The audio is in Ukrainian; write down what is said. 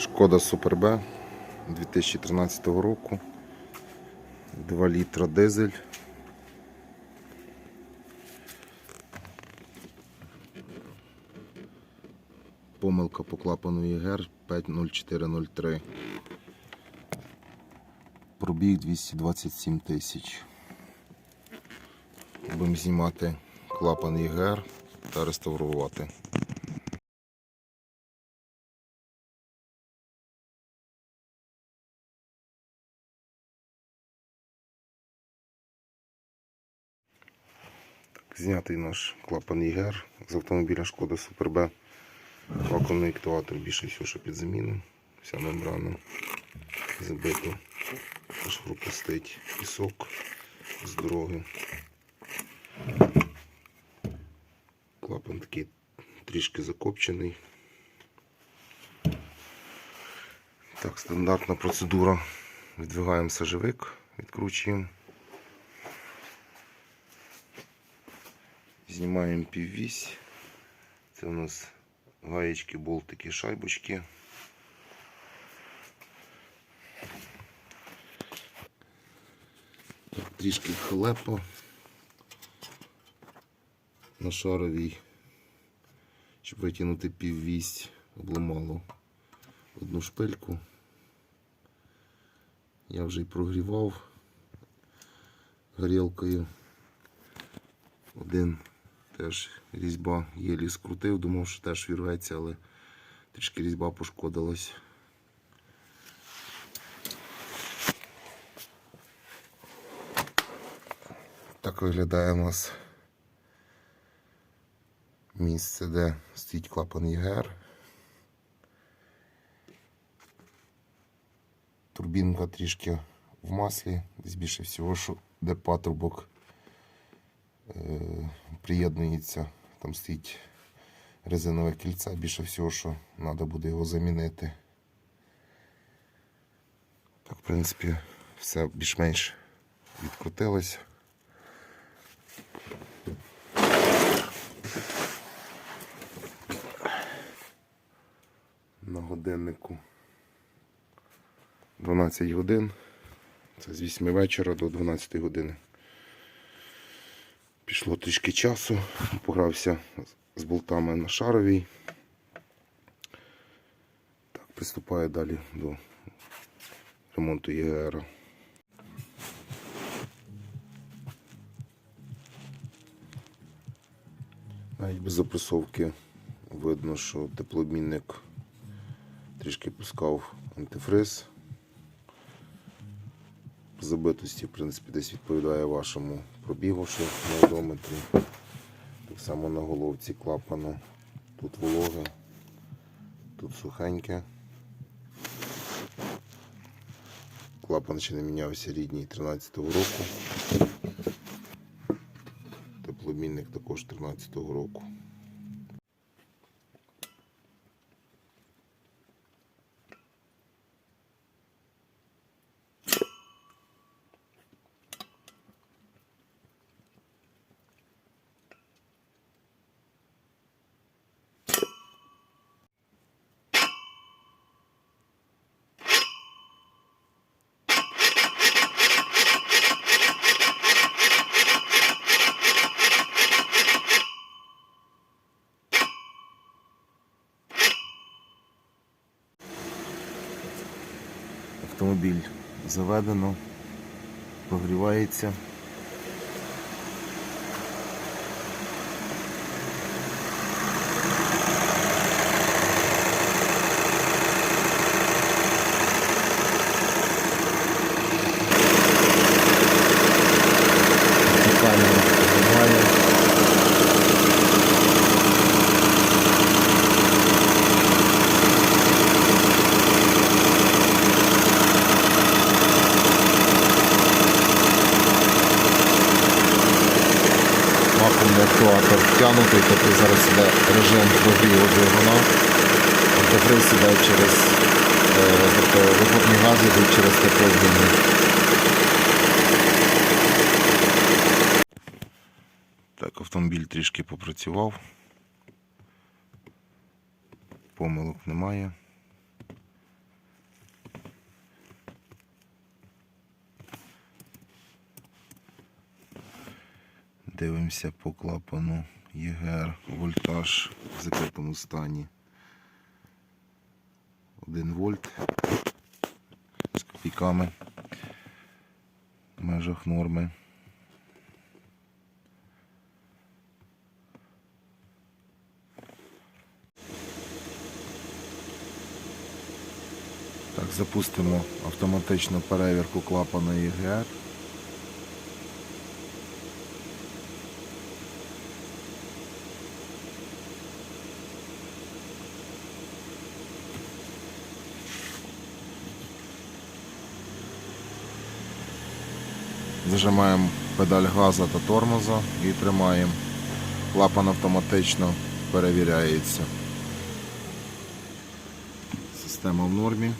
Шкода Супер Б 2013 року. 2 літра дизель. Помилка по клапану ЄГР 50403. Пробіг 227 тисяч. Будемо знімати клапан ЄГР та реставрувати. Знятий наш клапан ЄГР з автомобіля Шкода Супер Б. Вакуумний актуатор більше всього, що під заміну. Вся мембрана забита. Аж пропустить пісок з дороги. Клапан такий трішки закопчений. Так, стандартна процедура. Відвигаємо сажевик, відкручуємо. Знімаємо піввісь. Це у нас гаєчки, болтики, шайбочки. Трішки хлепа на шаровій, щоб витягнути піввісь, обламало одну шпильку. Я вже й прогрівав горілкою. Один теж різьба єлі скрутив, думав, що теж вірветься, але трішки різьба пошкодилась. Так виглядає у нас місце, де стоїть клапан ЄГР. Турбінка трішки в маслі, десь більше всього, що де патрубок приєднується, там стоїть резинове кільце, більше всього, що треба буде його замінити. Так, в принципі, все більш-менш відкрутилось. На годиннику 12 годин. Це з 8 вечора до 12 години. Пішло трішки часу, погрався з болтами на шаровій. Так, приступаю далі до ремонту ЄГР. Навіть без запресовки видно, що теплообмінник трішки пускав антифриз. Забитості, в принципі, десь відповідає вашому пробігу, що на одометрі. Так само на головці клапану. Тут вологе, тут сухеньке. Клапан ще не мінявся рідній 13-го року. Тепломінник також 13-го року. Автомобіль заведено, прогрівається. Механіка немає. Вакуумний актуатор втягнутий, тобто зараз іде режим прогріву двигуна. Антифриз іде через, е, тобто вихлопні гази йдуть через теплообмінник. Так, автомобіль трішки попрацював. Помилок немає. Дивимося по клапану ЄГР. Вольтаж в закритому стані. 1 вольт з копійками в межах норми. Так, запустимо автоматичну перевірку клапана ЄГР. Зажимаємо педаль газу та тормоза і тримаємо. Клапан автоматично перевіряється. Система в нормі.